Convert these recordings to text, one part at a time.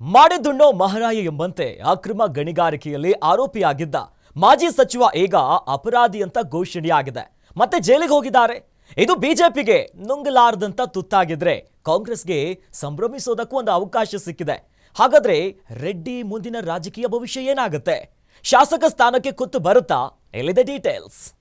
ಮಾಡಿದ್ದುಣ್ಣೋ ಮಹಾರಾಯ ಎಂಬಂತೆ ಅಕ್ರಮ ಗಣಿಗಾರಿಕೆಯಲ್ಲಿ ಆರೋಪಿಯಾಗಿದ್ದ ಮಾಜಿ ಸಚಿವ ಈಗ ಅಪರಾಧಿ ಅಂತ ಘೋಷಣೆಯಾಗಿದೆ. ಮತ್ತೆ ಜೈಲಿಗೆ ಹೋಗಿದ್ದಾರೆ. ಇದು ಬಿಜೆಪಿಗೆ ನುಂಗಲಾರದಂತ ತುತ್ತಾಗಿದ್ರೆ ಕಾಂಗ್ರೆಸ್ಗೆ ಸಂಭ್ರಮಿಸೋದಕ್ಕೂ ಒಂದು ಅವಕಾಶ ಸಿಕ್ಕಿದೆ. ಹಾಗಾದ್ರೆ ರೆಡ್ಡಿ ಮುಂದಿನ ರಾಜಕೀಯ ಭವಿಷ್ಯ ಏನಾಗುತ್ತೆ? ಶಾಸಕ ಸ್ಥಾನಕ್ಕೆ ಕುತ್ತು ಬರುತ್ತಾ? ಎಲ್ಲಿದೆ ಡೀಟೇಲ್ಸ್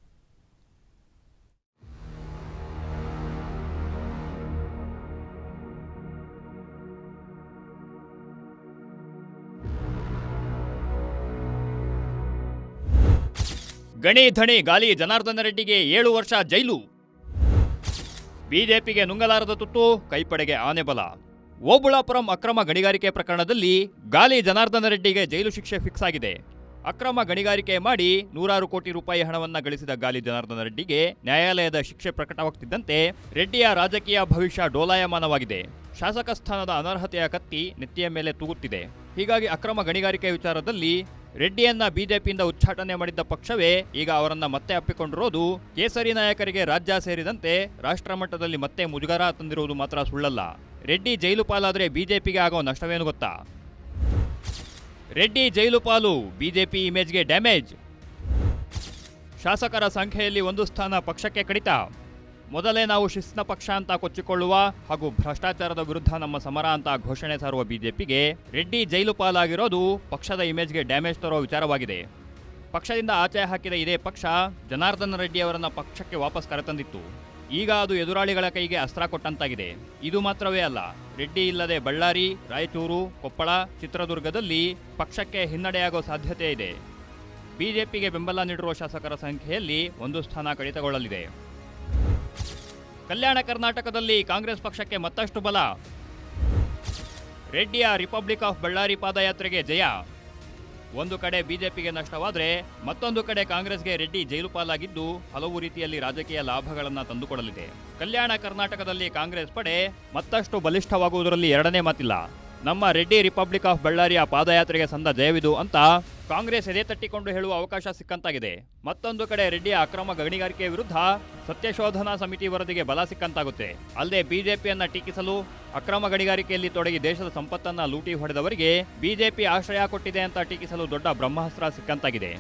ಗಣಿ ಧಣಿ ಗಾಲಿ ಜನಾರ್ದನ ರೆಡ್ಡಿಗೆ ಏಳು ವರ್ಷ ಜೈಲು. ಬಿಜೆಪಿಗೆ ನುಂಗಲಾರದ ತುತ್ತು, ಕೈಪಡೆಗೆ ಆನೆ ಬಲ ಓಬುಳಾಪುರಂ ಅಕ್ರಮ ಗಣಿಗಾರಿಕೆ ಪ್ರಕರಣದಲ್ಲಿ ಗಾಲಿ ಜನಾರ್ದನ ರೆಡ್ಡಿಗೆ ಜೈಲು ಶಿಕ್ಷೆ ಫಿಕ್ಸ್ ಆಗಿದೆ. ಅಕ್ರಮ ಗಣಿಗಾರಿಕೆ ಮಾಡಿ ನೂರಾರು ಕೋಟಿ ರೂಪಾಯಿ ಹಣವನ್ನು ಗಳಿಸಿದ ಗಾಲಿ ಜನಾರ್ದನ ರೆಡ್ಡಿಗೆ ನ್ಯಾಯಾಲಯದ ಶಿಕ್ಷೆ ಪ್ರಕಟವಾಗ್ತಿದ್ದಂತೆ ರೆಡ್ಡಿಯ ರಾಜಕೀಯ ಭವಿಷ್ಯ ಡೋಲಾಯಮಾನವಾಗಿದೆ. ಶಾಸಕ ಸ್ಥಾನದ ಅನರ್ಹತೆಯ ಕತ್ತಿ ನೆತ್ತಿಯ ಮೇಲೆ ತೂಗುತ್ತಿದೆ. ಹೀಗಾಗಿ ಅಕ್ರಮ ಗಣಿಗಾರಿಕೆ ವಿಚಾರದಲ್ಲಿ ರೆಡ್ಡಿಯನ್ನ ಬಿಜೆಪಿಯಿಂದ ಉಚ್ಚಾಟನೆ ಮಾಡಿದ್ದ ಪಕ್ಷವೇ ಈಗ ಅವರನ್ನ ಮತ್ತೆ ಅಪ್ಪಿಕೊಂಡಿರೋದು ಕೇಸರಿ ನಾಯಕರಿಗೆ ರಾಜ್ಯ ಸೇರಿದಂತೆ ರಾಷ್ಟ್ರ ಮಟ್ಟದಲ್ಲಿ ಮತ್ತೆ ಮುಜುಗರ ತಂದಿರುವುದು ಮಾತ್ರ ಸುಳ್ಳಲ್ಲ. ರೆಡ್ಡಿ ಜೈಲು ಪಾಲಾದರೆ ಬಿಜೆಪಿಗೆ ಆಗೋ ನಷ್ಟವೇನು ಗೊತ್ತಾ? ರೆಡ್ಡಿ ಜೈಲು ಪಾಲು, ಬಿಜೆಪಿ ಇಮೇಜ್ಗೆ ಡ್ಯಾಮೇಜ್. ಶಾಸಕರ ಸಂಖ್ಯೆಯಲ್ಲಿ ಒಂದು ಸ್ಥಾನ ಪಕ್ಷಕ್ಕೆ ಕಡಿತ. ಮೊದಲೇ ನಾವು ಶಿಸ್ತಿನ ಪಕ್ಷ ಅಂತ ಕೊಚ್ಚಿಕೊಳ್ಳುವ ಹಾಗೂ ಭ್ರಷ್ಟಾಚಾರದ ವಿರುದ್ಧ ನಮ್ಮ ಸಮರ ಅಂತ ಘೋಷಣೆ ಸಾರುವ ಬಿಜೆಪಿಗೆ ರೆಡ್ಡಿ ಜೈಲು ಪಾಲಾಗಿರೋದು ಪಕ್ಷದ ಇಮೇಜ್ಗೆ ಡ್ಯಾಮೇಜ್ ತರೋ ವಿಚಾರವಾಗಿದೆ. ಪಕ್ಷದಿಂದ ಆಚೆ ಹಾಕಿದ ಇದೇ ಪಕ್ಷ ಜನಾರ್ದನ ರೆಡ್ಡಿ ಅವರನ್ನ ಪಕ್ಷಕ್ಕೆ ವಾಪಸ್ ಕರೆತಂದಿತ್ತು. ಈಗ ಅದು ಎದುರಾಳಿಗಳ ಕೈಗೆ ಅಸ್ತ್ರ ಕೊಟ್ಟಂತಾಗಿದೆ. ಇದು ಮಾತ್ರವೇ ಅಲ್ಲ, ರೆಡ್ಡಿ ಇಲ್ಲದೆ ಬಳ್ಳಾರಿ, ರಾಯಚೂರು, ಕೊಪ್ಪಳ, ಚಿತ್ರದುರ್ಗದಲ್ಲಿ ಪಕ್ಷಕ್ಕೆ ಹಿನ್ನಡೆಯಾಗೋ ಸಾಧ್ಯತೆ ಇದೆ. ಬಿಜೆಪಿಗೆ ಬೆಂಬಲ ನೀಡಿರುವ ಶಾಸಕರ ಸಂಖ್ಯೆಯಲ್ಲಿ ಒಂದು ಸ್ಥಾನ ಕಡಿತಗೊಳ್ಳಲಿದೆ. ಕಲ್ಯಾಣ ಕರ್ನಾಟಕದಲ್ಲಿ ಕಾಂಗ್ರೆಸ್ ಪಕ್ಷಕ್ಕೆ ಮತ್ತಷ್ಟು ಬಲ. ರೆಡ್ಡಿಯ ರಿಪಬ್ಲಿಕ್ ಆಫ್ ಬಳ್ಳಾರಿ ಪಾದಯಾತ್ರೆಗೆ ಜಯ. ಒಂದು ಕಡೆ ಬಿಜೆಪಿಗೆ ನಷ್ಟವಾದರೆ ಮತ್ತೊಂದು ಕಡೆ ಕಾಂಗ್ರೆಸ್ಗೆ ರೆಡ್ಡಿ ಜೈಲು ಪಾಲಾಗಿದ್ದು ಹಲವು ರೀತಿಯಲ್ಲಿ ರಾಜಕೀಯ ಲಾಭಗಳನ್ನು ತಂದುಕೊಡಲಿದೆ. ಕಲ್ಯಾಣ ಕರ್ನಾಟಕದಲ್ಲಿ ಕಾಂಗ್ರೆಸ್ ಪಡೆ ಮತ್ತಷ್ಟು ಬಲಿಷ್ಠವಾಗುವುದರಲ್ಲಿ ಎರಡನೇ ಮಾತಿಲ್ಲ. ನಮ್ಮ ರೆಡ್ಡಿ ರಿಪಬ್ಲಿಕ್ ಆಫ್ ಬಳ್ಳಾರಿಯ ಪಾದಯಾತ್ರೆಗೆ ಸಂದ ಜಯವಿದು ಅಂತ ಕಾಂಗ್ರೆಸ್ ಎದೆ ತಟ್ಟಿಕೊಂಡು ಹೇಳುವ ಅವಕಾಶ ಸಿಕ್ಕಂತಾಗಿದೆ. ಮತ್ತೊಂದು ಕಡೆ ರೆಡ್ಡಿಯ ಅಕ್ರಮ ಗಣಿಗಾರಿಕೆ ವಿರುದ್ಧ ಸತ್ಯಶೋಧನಾ ಸಮಿತಿ ವರದಿಗೆ ಬಲ ಸಿಕ್ಕಂತಾಗುತ್ತೆ. ಅಲ್ಲದೆ ಬಿಜೆಪಿಯನ್ನ ಟೀಕಿಸಲು ಅಕ್ರಮ ಗಣಿಗಾರಿಕೆಯಲ್ಲಿ ತೊಡಗಿ ದೇಶದ ಸಂಪತ್ತನ್ನ ಲೂಟಿ ಹೊಡೆದವರಿಗೆ ಬಿಜೆಪಿ ಆಶ್ರಯ ಕೊಟ್ಟಿದೆ ಅಂತ ಟೀಕಿಸಲು ದೊಡ್ಡ ಬ್ರಹ್ಮಾಸ್ತ್ರ ಸಿಕ್ಕಂತಾಗಿದೆ.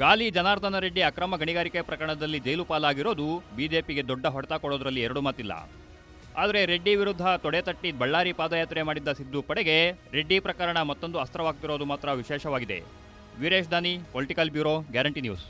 ಗಾಲಿ ಜನಾರ್ದನ ರೆಡ್ಡಿ ಅಕ್ರಮ ಗಣಿಗಾರಿಕೆ ಪ್ರಕರಣದಲ್ಲಿ ಜೈಲು ಪಾಲಾಗಿರೋದು ಬಿಜೆಪಿಗೆ ದೊಡ್ಡ ಹೊಡೆತ ಕೊಡೋದ್ರಲ್ಲಿ ಎರಡು ಮಾತಿಲ್ಲ. ಆದರೆ ರೆಡ್ಡಿ ವಿರುದ್ಧ ತೊಡೆ ತಟ್ಟಿ ಬಳ್ಳಾರಿ ಪಾದಯಾತ್ರೆ ಮಾಡಿದ್ದ ಸಿದ್ದು ಪಡೆಗೆ ರೆಡ್ಡಿ ಪ್ರಕರಣ ಮತ್ತೊಂದು ಅಸ್ತ್ರವಾಗ್ತಿರೋದು ಮಾತ್ರ ವಿಶೇಷವಾಗಿದೆ. ವೀರೇಶ್ ದಾನಿ, ಪೊಲಿಟಿಕಲ್ ಬ್ಯೂರೋ, ಗ್ಯಾರಂಟಿ ನ್ಯೂಸ್.